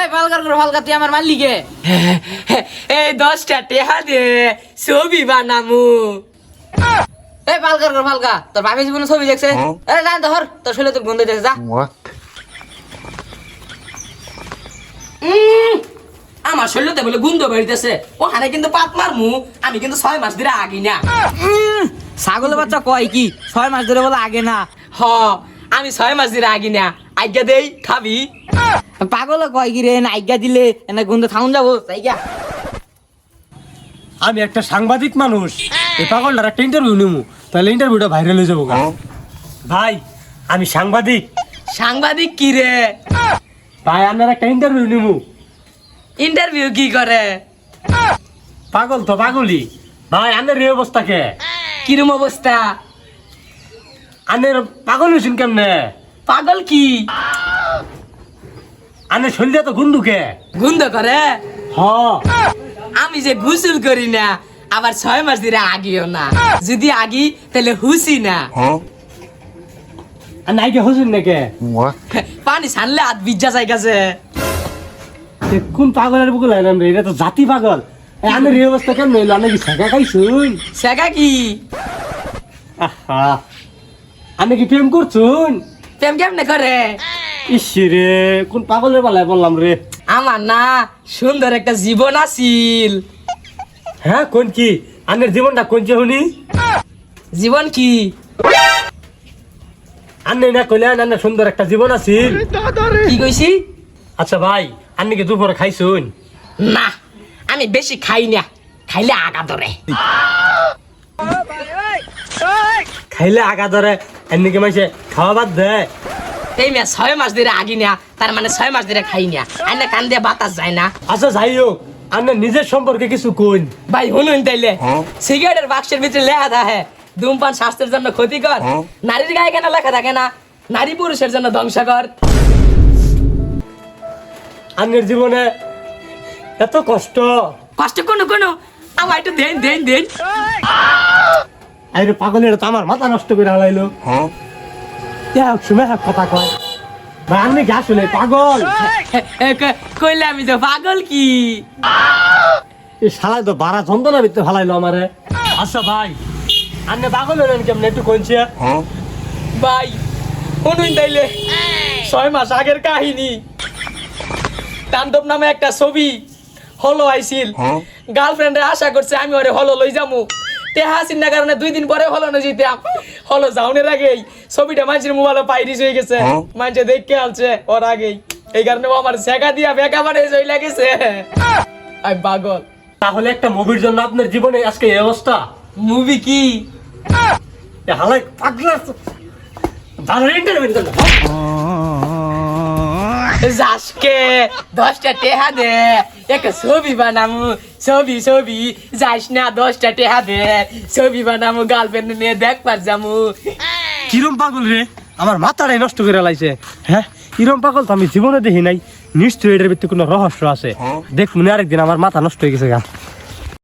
এই পালকার করে ফালকা তুই আমার মারলি কে এই দশটা টেহা দে ছবি বানামু। এই পালকার করে ফালকা তোর বাপের জীবনে ছবি দেখছে? এই জান ধর তোর শরীরে তোর গন্ধ দেখছে যা। আমার শরীরতে বলে গুন্দ বেরিতেছে। ওখানে কিন্তু পাত মারমু আমি কিন্তু ছয় মাস ধরে আগি না। উম, ছাগলের বাচ্চা কয় কি? ছয় মাস ধরে বলে আগে না। হ আমি ছয় মাস ধরে আগি না। আজ্ঞা দেই খাবি। পাগল কয় কি রে আজ্ঞা দিলে এনে গন্ধ থাউন যাব জায়গা আমি একটা সাংবাদিক মানুষ এই পাগলটার একটা ইন্টারভিউ নেব তাহলে ইন্টারভিউটা ভাইরাল হয়ে যাব গা। ভাই আমি সাংবাদিক। সাংবাদিক কি রে? ভাই আপনার একটা ইন্টারভিউ নেব ইন্টারভিউ কি করে? পাগল তো পাগলই। ভাই আপনার এই অবস্থা কে? কিরম অবস্থা? আনের পাগল হয়েছেন কেমনে? পাগল কি? আনের শরীরে তো গুন্ডুকে গুন্দ করে? হ। আমি যে গুসুল করি না আবার ছয় মাস ধরে আগিও না। যদি আগি তাহলে হুসি না? আর নাইকে হসুন নাকি? পানি ছানলে হাত বিজ্জা যাই গেছে কোন পাগলের বুকুল আইলাম রে এটা তো জাতি পাগল। এ, আনের এই অবস্থা কেমন হইল? আপনি কি শেখা খাইছুন? সেগা কি? আহা। আপনি কি প্রেম করছুন? প্রেম কেমনে করে? ইসিরে কোন পাগলের বেলায় বললাম রে? আমার না সুন্দর একটা জীবন আছিল। হ্যাঁ কোন কি? আনের জীবনটা কোন যে শুনি? জীবন কি? আন্নে না কইলে আন্নের সুন্দর একটা জীবন আছিল। কি কইছি? আচ্ছা ভাই আন্নি কি দুপুরে খাইছুন? না আমি বেশি খাই না। খাইলে আগা ধরে। খাইলে আগা ধরে এমনি কি মাইছে খাওয়া বাদ দেয় এই মেয়ে ছয় মাস ধরে আগি না তার মানে ছয় মাস ধরে খাই না আইনা কান দিয়ে বাতাস যায় না। আচ্ছা যাই হোক আন্নের নিজের সম্পর্কে কিছু কোন ভাই শুনুন তাইলে। হ্যাঁ? সিগারেটের বাক্সের ভিতরে লেখা থাকে ধূমপান স্বাস্থ্যের জন্য ক্ষতিকর। হ্যাঁ? নারীর গায়ে কেন লেখা থাকে না? নারী পুরুষের জন্য ধ্বংসকর। আন্নের জীবনে এত কষ্ট। কষ্ট কোনো কোনো। আমার একটু দেন দেন দেন। আরে পাগলের তো আমার মাথা নষ্ট করে হালাইলো? দেখ শুনে এক কথা কয়। ভাই আপনি কি আসলে পাগল? কইলে আমি তো পাগল কি? এই শালায় তো বারা যন্ত্রণা ভিতরে ফালাইলো আমারে। আচ্ছা ভাই আপনি পাগল হলেন কেমন একটু কইছে? Huh? ভাই শুনুন তাইলে। ছয় মাস আগের কাহিনী। তাণ্ডব নামে একটা ছবি হলো আইছিল। হ্যাঁ? গার্লফ্রেন্ডে আশা করছে আমি ওরে হলো লই যামু। টেহা চিন্তা কারণে দুই দিন পরে হলো না যেতাম হলো যাওনের আগেই ছবিটা মানুষের মোবাইলে পাইরিস হয়ে গেছে। হ্যাঁ? মানুষে দেখতে আনছে ওর আগেই। এই কারণে ও আমার শেখা দিয়া বেকা মানে জয় লাগেছে। আমি পাগল। তাহলে একটা মুভির জন্য আপনার জীবনে আজকে এই অবস্থা? মুভি কি? হালাই পাগলা ভালো ইন্টারভিউ যাসকে দশটা টেহা দে একটা ছবি বানামু। ছবি ছবি যাইস না দশটা টেহা দে। ছবি বানামু গার্লফ্রেন্ড নিয়ে দেখবার যামু। কিরম পাগল রে? আমার মাথাটাই নষ্ট করে লাইছে। হ্যাঁ কিরম পাগল তো আমি জীবনে দেখি নাই। নিশ্চয়ই এটার ভিতরে কোনো রহস্য আছে। দেখ মনে আরেকদিন আমার মাথা নষ্ট হয়ে গেছে গা।